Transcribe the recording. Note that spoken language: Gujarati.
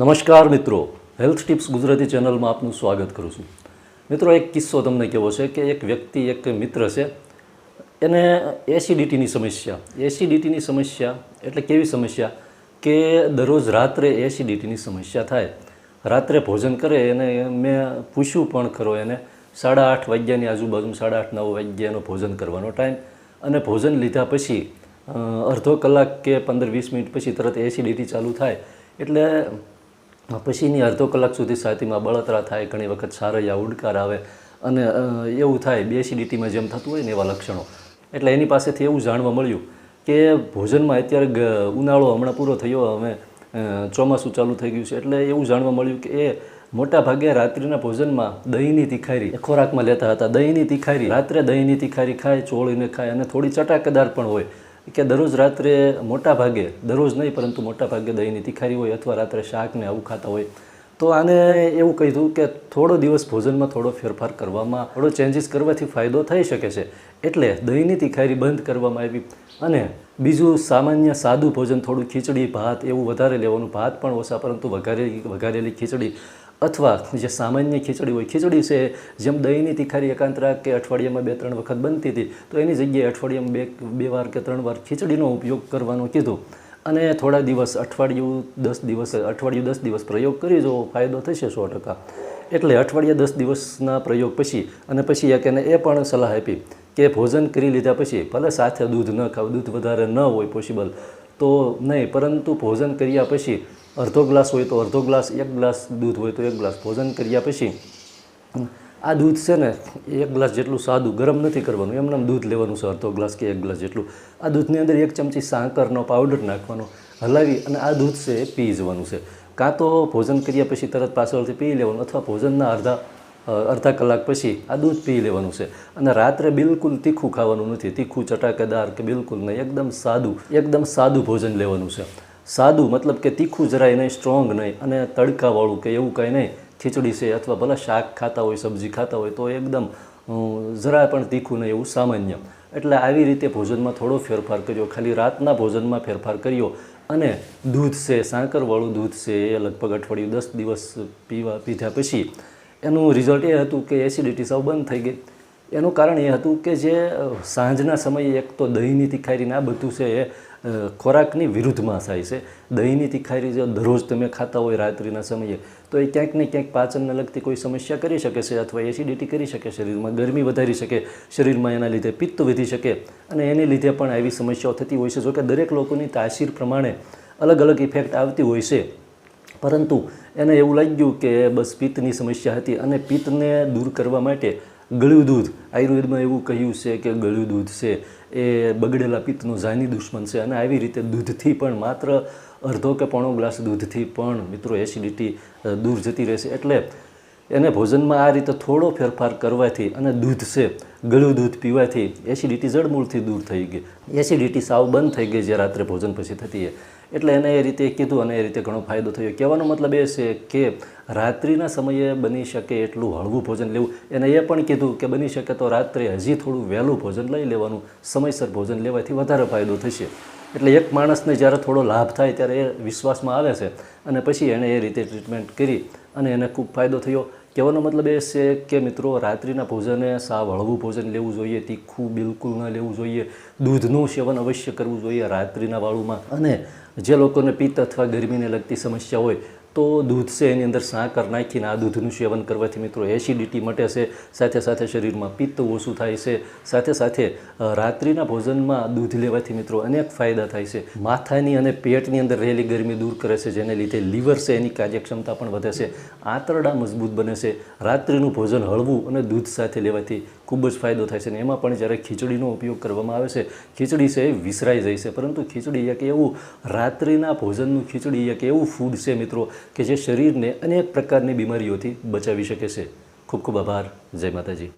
નમસ્કાર મિત્રો. હેલ્થ ટિપ્સ ગુજરાતી ચેનલમાં આપનું સ્વાગત કરું છું. મિત્રો, એક કિસ્સો તમને કેવો છે કે એક વ્યક્તિ, એક મિત્ર છે, એને એસિડિટીની સમસ્યા. એસિડિટીની સમસ્યા એટલે કેવી સમસ્યા? કે દરરોજ રાત્રે એસિડિટીની સમસ્યા થાય. રાત્રે ભોજન કરે એને, મેં પૂછ્યું પણ ખરો એને, સાડા આઠ વાગ્યાની આજુબાજુ સાડા આઠ, નવ વાગ્યાનો ભોજન કરવાનો ટાઈમ અને ભોજન લીધા પછી અડધો કલાક કે પંદર વીસ મિનિટ પછી તરત એસિડિટી ચાલુ થાય. એટલે પછીની અડધો કલાક સુધી છાતીમાં બળતરા થાય, ઘણી વખત સારૈયા ઉડકાર આવે અને એવું થાય, બે એસિડિટીમાં જેમ થતું હોય ને એવા લક્ષણો. એટલે એની પાસેથી એવું જાણવા મળ્યું કે ભોજનમાં અત્યારે ઉનાળો હમણાં પૂરો થયો, હવે ચોમાસું ચાલુ થઈ ગયું છે, એટલે એવું જાણવા મળ્યું કે એ મોટા ભાગે રાત્રિના ભોજનમાં દહીંની તિખારી ખોરાકમાં લેતા હતા, દહીંની તિખારી. રાત્રે દહીંની તિખારી ખાય, ચોળીને ખાય અને થોડી ચટાકેદાર પણ હોય. કે દરરોજ રાત્રે મોટા ભાગે, દરરોજ નહીં, પરંતુ મોટા ભાગે દહીંની તિખારી હોય અથવા રાત્રે શાક ને આવું ખાતા હોય, તો આને એવું કીધું કે થોડો દિવસ ભોજનમાં થોડો ફેરફાર કરવામાં, થોડો ચેન્જીસ કરવાથી ફાયદો થઈ શકે છે. એટલે દહીંની તિખારી બંધ કરવામાં આવી અને બીજું સામાન્ય સાદું ભોજન, થોડું ખીચડી, ભાત, એવું વધારે લેવાનું, ભાત પણ ઓછા, પરંતુ વઘારેલી વઘારેલી ખીચડી અથવા જે સામાન્ય ખીચડી હોય, ખીચડી છે, જેમ દહીંની તિખારી, એકાંતરા કે અઠવાડિયામાં બે ત્રણ વખત બનતી હતી, તો એની જગ્યાએ અઠવાડિયામાં બે બે વાર કે ત્રણ વાર ખીચડીનો ઉપયોગ કરવાનો કીધું. અને થોડા દિવસ અઠવાડિયું દસ દિવસ, અઠવાડિયું દસ દિવસ પ્રયોગ કરી જો ફાયદો થશે સો ટકા. એટલે અઠવાડિયા દસ દિવસના પ્રયોગ પછી, અને પછી એક એને એ પણ સલાહ આપી કે ભોજન કરી લીધા પછી, ભલે સાથે દૂધ ન ખાવ, દૂધ વધારે ન હોય પોસિબલ તો નહીં, પરંતુ ભોજન કર્યા પછી અડધો ગ્લાસ હોય તો અડધો ગ્લાસ, એક ગ્લાસ દૂધ હોય તો એક ગ્લાસ. ભોજન કર્યા પછી આ દૂધ છે ને, એક ગ્લાસ જેટલું સાદું, ગરમ નથી કરવાનું. એમને દૂધ લેવાનું છે, અડધો ગ્લાસ કે એક ગ્લાસ જેટલું. આ દૂધની અંદર એક ચમચી સાકરનો પાવડર નાખવાનો, હલાવી અને આ દૂધ છે એ પી જવાનું છે. કાં તો ભોજન કર્યા પછી તરત પાછળથી પી લેવાનું અથવા ભોજનના અડધા અડધા કલાક પછી આ દૂધ પી લેવાનું છે. અને રાત્રે બિલકુલ તીખું ખાવાનું નથી. તીખું ચટાકેદાર કે બિલકુલ નહીં, એકદમ સાદું એકદમ સાદું ભોજન લેવાનું છે. સાદું, મતલબ કે તીખું જરાય નહીં સ્ટ્રોંગ નહીં અને તડકાવાળું કે એવું કંઈ નહીં. ખીચડી છે અથવા ભલે શાક ખાતા હોય, સબ્જી ખાતા હોય, તો એકદમ જરા પણ તીખું નહીં એવું સામાન્ય. એટલે આવી રીતે ભોજનમાં થોડો ફેરફાર કર્યો. ખાલી રાતના ભોજનમાં ફેરફાર કર્યો અને દૂધ છે, સાકરવાળું દૂધ છે, એ લગભગ અઠવાડિયું દસ દિવસ પીવા, પીધા પછી એનું રિઝલ્ટ એ હતું કે એસિડિટી સાવ બંધ થઈ ગઈ. એનું કારણ એ હતું કે જે સાંજના સમયે એક તો દહીંની તિખારીને આ બધું છે એ ખોરાકની વિરુદ્ધમાં થાય છે. દહીંની તિખારી જો દરરોજ તમે ખાતા હોય રાત્રિના સમયે, તો એ ક્યાંક ને ક્યાંક પાચનને લગતી કોઈ સમસ્યા કરી શકે છે અથવા એસિડિટી કરી શકે શરીરમાં, ગરમી વધારી શકે, શરીરમાં એના લીધે પિત્ત વધી શકે અને એને લીધે પણ આવી સમસ્યાઓ થતી હોય છે. જોકે દરેક લોકોની તાસીર પ્રમાણે અલગ અલગ ઇફેક્ટ આવતી હોય છે. પરંતુ એને એવું લાગ્યું કે બસ પિત્તની સમસ્યા હતી અને પિત્તને દૂર કરવા માટે ગળ્યું દૂધ. આયુર્વેદમાં એવું કહ્યું છે કે ગળ્યું દૂધ છે. એ બગડેલા પિત્તનું જાની દુશ્મન છે અને આવી રીતે દૂધથી પણ માત્ર અડધો કે પોણો ગ્લાસ દૂધથી પણ મિત્રો એસિડિટી દૂર જતી રહેશે. એટલે એને ભોજનમાં આ રીતે થોડો ફેરફાર કરવાથી અને દૂધ છે, ગળ્યું દૂધ પીવાથી એસિડિટી જડમૂળથી દૂર થઈ ગઈ. એસિડિટી સાવ બંધ થઈ ગઈ જે રાત્રે ભોજન પછી થતી એટલે એને એ રીતે કીધું અને એ રીતે ઘણો ફાયદો થયો. કહેવાનો મતલબ એ છે કે રાત્રિના સમયે બની શકે એટલું હળવું ભોજન લેવું. એને એ પણ કીધું કે બની શકે તો રાત્રે હજી થોડું વહેલું ભોજન લઈ લેવાનું, સમયસર ભોજન લેવાથી વધારે ફાયદો થશે. એટલે એક માણસને જ્યારે થોડો લાભ થાય ત્યારે એ વિશ્વાસમાં આવે છે. અને પછી એણે એ રીતે ટ્રીટમેન્ટ કરી અને એને ખૂબ ફાયદો થયો. કહેવાનો મતલબ એ છે કે મિત્રો, રાત્રિના ભોજને સાવ હળવું ભોજન લેવું જોઈએ, તીખું બિલકુલ ન લેવું જોઈએ, દૂધનું સેવન અવશ્ય કરવું જોઈએ રાત્રિના વાળુમાં. અને જે લોકોને પિત્ત અથવા ગરમીને લગતી સમસ્યા હોય તો દૂધ છે એની અંદર સાકર નાખીને આ દૂધનું સેવન કરવાથી મિત્રો એસિડિટી મટે છે, સાથે સાથે શરીરમાં પિત્ત ઓછું થાય છે, સાથે સાથે રાત્રિના ભોજનમાં દૂધ લેવાથી મિત્રો અનેક ફાયદા થાય છે. માથાની અને પેટની અંદર રહેલી ગરમી દૂર કરે છે, જેને લીધે લીવર છે એની કાર્યક્ષમતા પણ વધે છે. આંતરડા મજબૂત બને છે. રાત્રિનું ભોજન હળવું અને દૂધ સાથે લેવાથી ખૂબ જ ફાયદો થાય છે અને એમાં પણ જ્યારે ખીચડીનો ઉપયોગ કરવામાં આવે છે, ખીચડી છે એ વિસરાઈ જાય છે. પરંતુ ખીચડી એક એવું રાત્રિના ભોજનનું ખીચડી એક એવું ફૂડ છે મિત્રો કે જે શરીરને અનેક પ્રકારની બીમારીઓથી બચાવી શકે છે. ખૂબ ખૂબ આભાર. જય માતાજી.